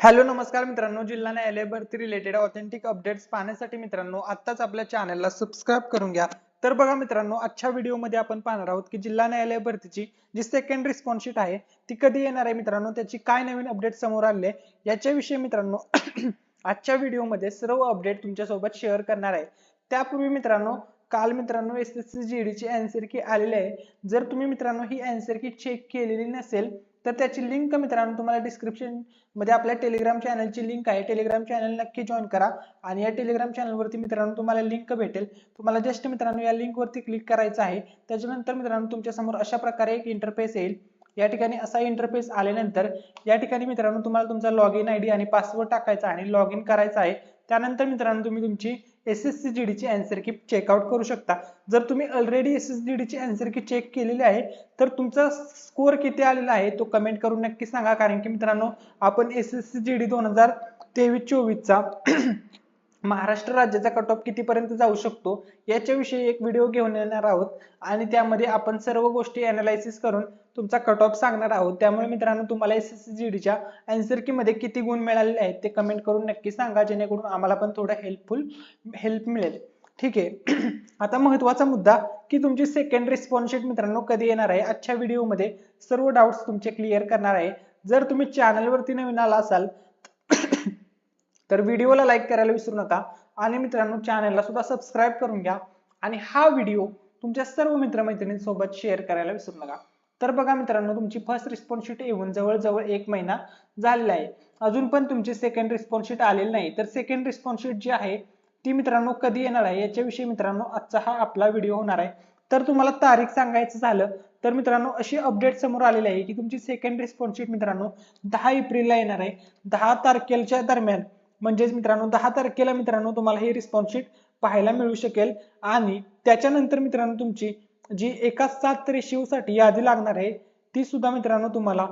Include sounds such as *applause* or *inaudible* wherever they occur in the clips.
Hello नमस्कार मित्रांनो. जिल्हा न्यायालय भरती रिलेटेड ऑथेंटिक अपडेट्स पाहण्यासाठी मित्रांनो आत्ताच आपल्या चॅनलला सबस्क्राईब करून घ्या. तर बघा मित्रांनो आजच्या व्हिडिओमध्ये आपण पाहणार आहोत की जिल्हा न्यायालय भरतीची जी सेकंड रिस्पॉन्स शीट आहे ती कधी येणार आहे मित्रांनो? त्याची काय नवीन अपडेट समोर आले याच्याविषयी मित्रांनो *clears throat* आजच्या व्हिडिओमध्ये सर्व अपडेट तुमच्यासोबत शेअर करणार आहे. त्यापूर्वी मित्रांनो काल मित्रांनो S S C G D ची अँसर की आलेली आहे. जर तुम्ही मित्रांनो ही अँसर की चेक केलेली नसेल तर त्याची लिंक मित्रांनो तुम्हाला डिस्क्रिप्शनमध्ये आपल्या टेलिग्राम चॅनलची लिंक आहे. टेलिग्राम चॅनल नक्की जॉईन करा आणि या टेलिग्राम चॅनलवरती मित्रांनो तुम्हाला लिंक भेटेल? तुम्हाला जस्ट मित्रांनो या लिंक वरती क्लिक करायचं आहे. त्याच्यानंतर मित्रांनो तुमच्यासमोर अशा प्रकारे एक इंटरफेस येईल. या ठिकाणी असा इंटरफेस आल्यानंतर या ठिकाणी मित्रांनो तुम्हाला तुमचा लॉग इन आयडी आणि पासवर्ड टाकायचा आणि लॉग इन करायचा आहे. त्यानंतर मित्रांनो तुम्ही तुमची S S C G D ची अँसर की चेकआउट करू शकता. जर तुम्ही ऑलरेडी एस एस जी डीची अँसर की चेक केलेली आहे तर तुमचा स्कोअर किती आलेला आहे तो कमेंट करून नक्की सांगा. कारण की मित्रांनो आपण S S C G D दोन हजार तेवीस चोवीसचा महाराष्ट्र राज्याचा कट ऑफ कितीपर्यंत जाऊ शकतो याच्याविषयी एक व्हिडिओ घेऊन येणार आहोत. आणि त्यामध्ये आपण सर्व गोष्टी अनालायसिस करून तुमचा कट ऑफ सांगणार आहोत. त्यामुळे मित्रांनो तुम्हाला एस एस जी डीच्या अँसर किती गुण मिळालेले आहेत ते कमेंट करून नक्की सांगा जेणेकरून आम्हाला पण थोडं हेल्पफुल हेल्प मिळेल. ठीक आहे. *clears throat* आता महत्त्वाचा मुद्दा की तुमची सेकंड रिस्पॉन्स शीट मित्रांनो कधी येणार आहे? आजच्या व्हिडिओमध्ये सर्व डाऊट्स तुमचे क्लिअर करणार आहे. जर तुम्ही चॅनलवरती नवीन आला असाल तर व्हिडिओला लाईक करायला विसरू नका. आणि मित्रांनो चॅनलला सुद्धा सबस्क्राईब करून घ्या. आणि हा व्हिडिओ तुमच्या सर्व मित्रमैत्रिणींसोबत शेअर करायला विसरू नका. तर बघा मित्रांनो तुमची फर्स्ट रिस्पॉन्स शीट येऊन जवळजवळ एक महिना झालेला आहे. अजून पण तुमची सेकंड रिस्पॉन्स शीट आलेली नाही. तर सेकंड रिस्पॉन्स शीट जी आहे ती मित्रांनो कधी येणार आहे? याच्याविषयी मित्रांनो आजचा हा आपला व्हिडिओ होणार आहे. तर तुम्हाला तारीख सांगायचं झालं तर मित्रांनो अशी अपडेट समोर आलेली आहे की तुमची सेकंड रिस्पॉन्स शीट मित्रांनो दहा एप्रिलला येणार आहे. दहा तारखेच्या दरम्यान म्हणजेच मित्रांनो दहा तारखेला मित्रांनो तुम्हाला ही रिस्पॉन्स शीट पाहायला मिळू शकेल. आणि त्याच्यानंतर मित्रांनो तुमची जी एका सात रेशिओसाठी यादी लागणार आहे ती सुद्धा मित्रांनो तुम्हाला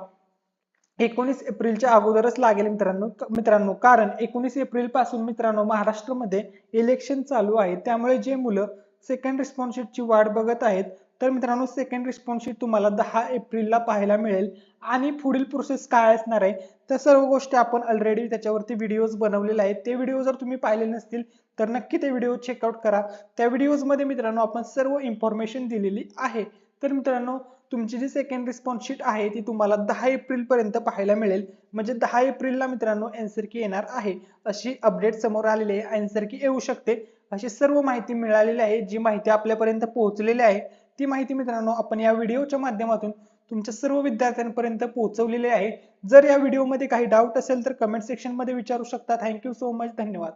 एकोणीस एप्रिलच्या अगोदरच लागेल मित्रांनो. मित्रांनो कारण एकोणीस एप्रिलपासून मित्रांनो महाराष्ट्रामध्ये इलेक्शन चालू आहे. त्यामुळे जे मुलं सेकंड रिस्पॉन्स शीटची वाट बघत आहेत तर मित्रांनो सेकंड रिस्पॉन्स शीट तुम्हाला दहा एप्रिलला पाहायला मिळेल. आणि पुढील प्रोसेस काय असणार आहे त्या सर्व गोष्टी आपण ऑलरेडी त्याच्यावरती व्हिडिओज बनवलेले आहेत. ते व्हिडिओ जर तुम्ही पाहिले नसतील तर नक्की ते व्हिडिओ चेकआउट करा. त्या व्हिडिओजमध्ये मित्रांनो आपण सर्व इन्फॉर्मेशन दिलेली आहे. तर मित्रांनो तुमची जी सेकंड रिस्पॉन्स शीट आहे ती तुम्हाला दहा एप्रिल पर्यंत पाहायला मिळेल. म्हणजे दहा एप्रिलला मित्रांनो अँसर की येणार आहे. अशी अपडेट समोर आलेली आहे. अँसर की येऊ शकते. अशी सर्व माहिती मिळालेली आहे जी माहिती आपल्यापर्यंत पोहोचलेली आहे ती माहिती मित्रांनो आपण या व्हिडिओच्या माध्यमातून तुमच्या सर्व विद्यार्थ्यांपर्यंत पोहोचवलेली आहे. जर या व्हिडिओमध्ये काही डाऊट असेल तर कमेंट सेक्शनमध्ये विचारू शकता. थँक्यू सो मच धन्यवाद.